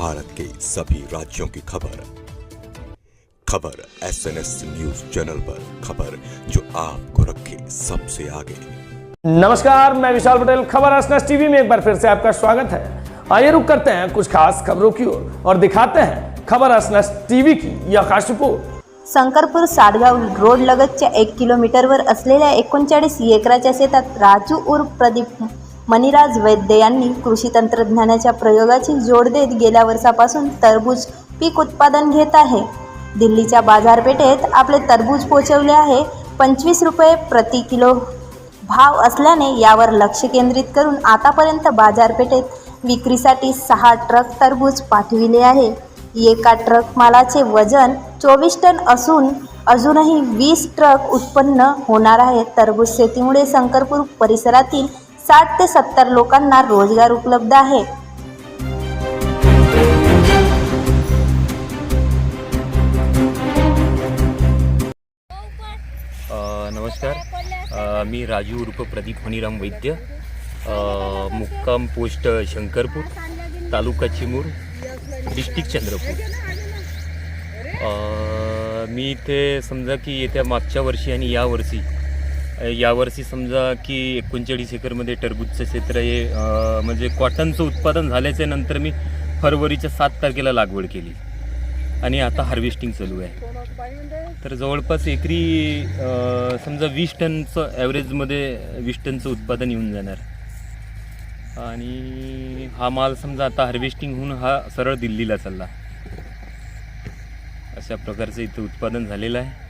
भारत के सभी राज्यों की खबर। खबर S N S news channel पर खबर जो आपको रखे सबसे आगे। नमस्कार मैं विशाल पटेल। खबर असनस टीवी में एक बार फिर से आपका स्वागत है। आइए रुक करते हैं कुछ खास खबरों की ओर और दिखाते हैं खबर असनस टीवी की यह खास रिपोर्ट। शंकरपूर साडगाव रोड लगतच्या एक किलोमीटरवर असलेल्या एकोणचाळीस एकराच्या शेतात राजू उर्फ़ प्रदीप मणिराज वैद्य यांनी कृषी तंत्रज्ञानाच्या प्रयोगाची जोड देत गेल्या वर्षापासून टरबूज पीक उत्पादन घेत आहे. दिल्लीच्या बाजारपेठेत आपले तरबूज पोचवले आहे. पंचवीस रुपये प्रति किलो भाव असल्याने यावर लक्ष केंद्रित करून आतापर्यंत बाजारपेठेत विक्रीसाठी सहा ट्रक टरबूज पाठविले आहे. एका ट्रक मालाचे वजन चोवीस टन असून अजूनही वीस ट्रक उत्पन्न होणार आहे तरबूज शेतीमुळे शंकरपूर परिसरातील साठ ते सत्तर लोकांना रोजगार उपलब्ध आहे. नमस्कार. मी राजू उर्फ प्रदीप मणिराम वैद्य. मुक्काम पोस्ट शंकरपूर तालुका चिमूर डिस्ट्रिक्ट चंद्रपूर. मी इथे समजा की येत्या मागच्या वर्षी आणि यावर्षी वर्षी यावर्षी समजा की एकोणचाळीस एकरमध्ये टरबूजचं क्षेत्र आहे म्हणजे कॉटनचं उत्पादन झाल्याच्यानंतर मी फरवरीच्या सात तारखेला लागवड केली. आणि आता हार्वेस्टिंग चालू आहे. तर जवळपास एकरी समजा वीस टनचं ॲव्हरेजमध्ये वीस टनचं उत्पादन येऊन जाणार. आणि हा माल समजा आता हार्वेस्टिंग होऊन हा सरळ दिल्लीला चालला. अशा प्रकारचं इथं उत्पादन झालेलं आहे.